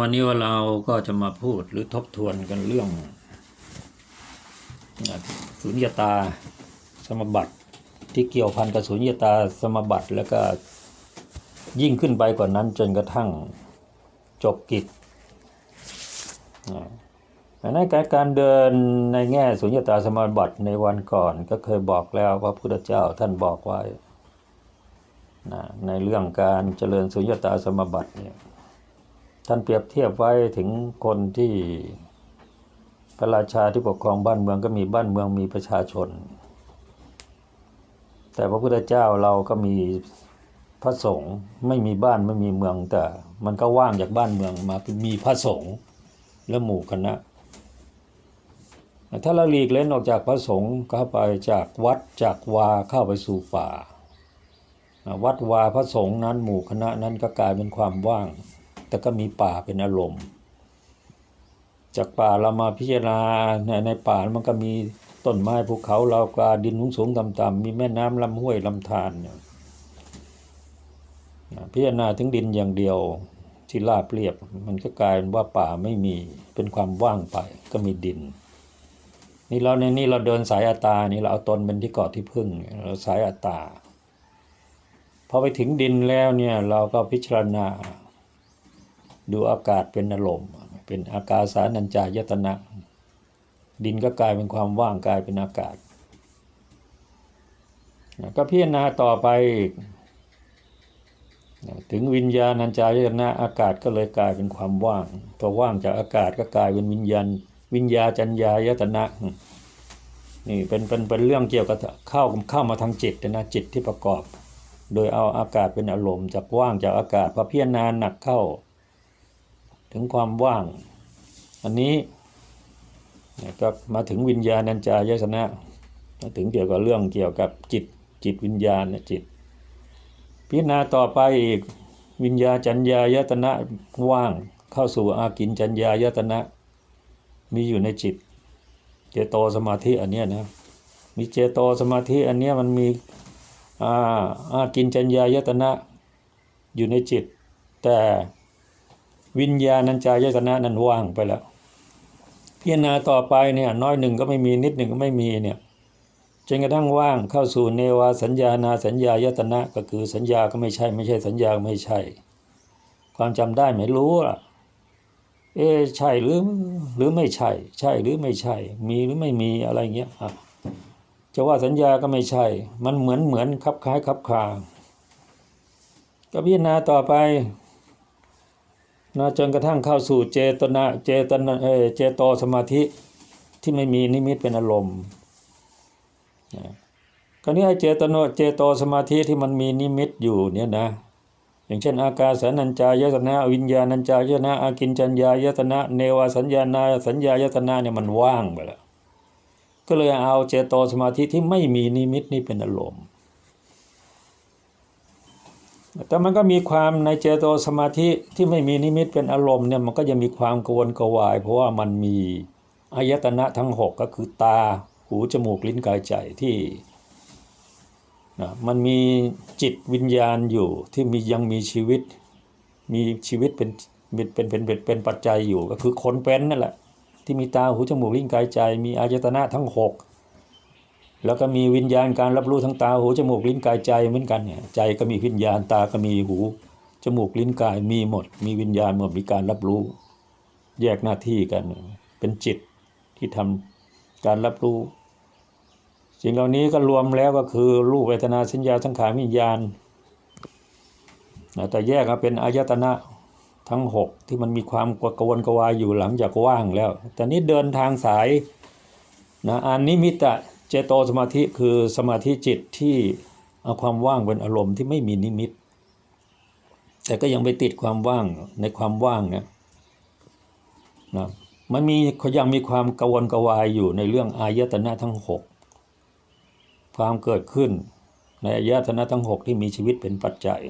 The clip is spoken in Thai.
วันนี้ว่าเราก็จะมาพูดหรือทบทวนกันเรื่องสุญญตาสมบัติที่เกี่ยวพันกับสุญญตาสมบัติแล้วก็ยิ่งขึ้นไปกว่านั้นจนกระทั่งจบกิจอันนั้นการการเดินในแง่สุญญตาสมบัติในวันก่อนก็เคยบอกแล้วว่าพระพุทธเจ้าท่านบอกไว้ในเรื่องการเจริญสุญญตาสมบัติเนี่ย ท่านเปรียบเทียบไว้ถึงคนที่พระราชาที่ปกครองบ้านเมืองก็มีบ้านเมืองมีประชาชน แต่พระพุทธเจ้าเราก็มีพระสงฆ์ไม่มีบ้านไม่มีเมืองแต่ มันก็ว่างจากบ้านเมืองมามีพระสงฆ์และหมู่คณะถ้าเราหลีกเล่นออกจากพระสงฆ์เข้าไปจากวัดจากวาเข้าไปสู่ป่า วัดวาพระสงฆ์นั้นหมู่คณะนั้นก็กลายเป็นความว่าง แต่ก็มีป่าเป็นอารมณ์ จากป่าเรามาพิจารณาในในป่ามันก็มีต้นไม้ภูเขาเรากาดินสูงสูงต่ำๆมีแม่น้ำลำห้วยลำธารเนี่ยพิจารณาถึงดินอย่างเดียวที่ราบเรียบ มันก็กลายเป็นว่าป่าไม่มีเป็นความว่างไปก็มีดิน นี่เราในนี้เราเดินสายอัตานี่เราเอาตนเป็นที่เกาะที่พึ่งเราสายอัตตาพอไปถึงดินแล้วเนี่ยเราก็พิจารณา ดูอากาศเป็นอารมณ์เป็นอากาสานัญจายตนะ ดินก็กลายเป็นความว่างกลายเป็นอากาศ ก็พิจารณาต่อไปถึงวิญญาณัญจายตนะอากาศก็เลยกลายเป็นความว่างพอว่างจากอากาศก็กลายเป็นวิญญาณ วิญญาจัญญายตนะนี่เป็นเป็นเป็นเรื่องเกี่ยวกับเข้าเข้ามาทางจิตนะจิตที่ประกอบ โดยเอาอากาศเป็นอารมณ์จากว่างจากอากาศพอพิจารณาหนักเข้า ถึงความว่าง อันนี้ก็มาถึงวิญญาณัญจายตนะมาถึงเกี่ยวกับเรื่องเกี่ยวกับจิตจิตวิญญาณจิต พิจารณาต่อไปอีกวิญญาจัญญายตนะว่างเข้าสู่อากินจัญญายตนะ มีอยู่ในจิต เจโตสมาธิอันเนี้ยนะมีเจโตสมาธิอันเนี้ยมันมีอาอากินจัญญายตนะอยู่ในจิต แต่ วิญญาณัญจายตนะนั้นว่างไปแล้วพิจารณาต่อไปเนี่ยน้อยหนึ่งก็ไม่มีนิดหนึ่งก็ไม่มีเนี่ยจนกระทั่งว่างเข้าสู่เนวาสัญญานาสัญญายตนะก็คือสัญญาก็ไม่ใช่ ไม่ใช่สัญญาไม่ใช่ ความจำได้ไม่รู้ล่ะเอ๊ใช่หรือหรือไม่ใช่ ใช่หรือไม่ใช่ มีหรือไม่มีอะไรเงี้ยอะจะว่าสัญญาก็ไม่ใช่ มันเหมือนเหมือนคับคล้ายคับคาก็พิจารณาต่อไป นะจนกระทั่งเข้าสู่เจตนาเจตนาเออเจโตสมาธิที่ไม่มีนิมิตเป็นอารมณ์นะคราวนี้ไอ้เจตโนเจโตสมาธิที่มันมีนิมิตอยู่เนี่ยนะ อย่างเช่น อากาสานัญจายตนะวิญญาณัญจายตนะอากินจัญญายตนะ เนวสัญญานาสัญญายตนะเนี่ยมันว่างไปแล้วก็เลยเอาเจโตสมาธิที่ไม่มีนิมิตนี่เป็นอารมณ์ แต่มันก็มีความในเจโตสมาธิที่ไม่มีนิมิตเป็นอารมณ์เนี่ยมันก็จะมีความกวนกวาย เพราะว่ามันมีอายตนะทั้งหกก็คือตาหูจมูกลิ้นกายใจที่นะมันมีจิตวิญญาณอยู่ที่มียังมีชีวิต มีชีวิตเป็นเป็นเป็นเป็นเป็นเป็นปัจจัยอยู่ก็คือคนเป็นนั่นแหละที่มีตาหูจมูกลิ้นกายใจ มีอายตนะทั้งหก แล้วก็มีวิญญาณการรับรู้ทั้งตาหูจมูกลิ้นกายใจเหมือนกันเนี่ยใจก็มีวิญญาณตาก็มีหูจมูกลิ้นกายมีหมด มีวิญญาณหมดมีการรับรู้ แยกหน้าที่กัน เป็นจิตที่ทำการรับรู้สิ่งเหล่านี้ก็รวมแล้วก็คือรูปเวทนาสัญญาสังขารวิญญาณนแต่แยกมาเป็นอายตนะทั้งหกที่มันมีความกระวนกระวายอยู่หลังจากว่างแล้ว แต่นี้เดินทางสายนะอานิมิตะ เจโตสมาธิคือสมาธิจิตที่เอาความว่างเป็นอารมณ์ที่ไม่มีนิมิต แต่ก็ยังไปติดความว่างในความว่างเนี่ยนะมันมียังมีความกวนกวายอยู่ในเรื่องอายตนะทั้งหกความเกิดขึ้นในอายตนะทั้งหกที่มีชีวิตเป็นปัจจัย